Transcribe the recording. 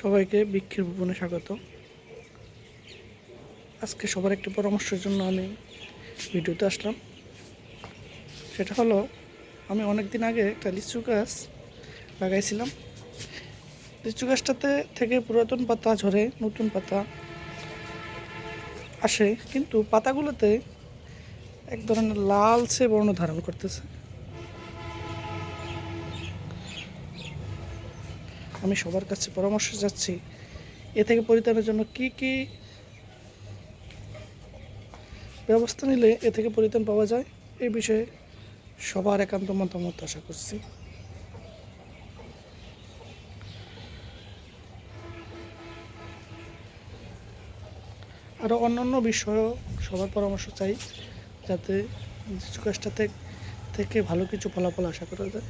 সবাইকে বৃক্ষের ভুবনে স্বাগত। আজকে সবার একটি পরামর্শের জন্য আমি ভিডিওতে আসলাম। সেটা হলো, আমি অনেক দিন আগে একটা লিচু গাছ লাগাইছিলাম। লিচু গাছটাতে থেকে পুরাতন পাতা ঝরে নতুন পাতা আসে, কিন্তু পাতাগুলোতে এক ধরনের লালচে বর্ণ ধারণ করতেছে। আমি সবার কাছে পরামর্শ চাচ্ছি, এ থেকে পরিত্রাণের জন্য কি কি ব্যবস্থা নিলে এ থেকে পরিত্রাণ পাওয়া যায় এই বিষয়ে সবার একান্ত মতামত আশা করছি। আরও অন্যান্য বিষয়েও সবার পরামর্শ চাই, যাতে থেকে থেকে ভালো কিছু ফলাফল আশা করা যায়।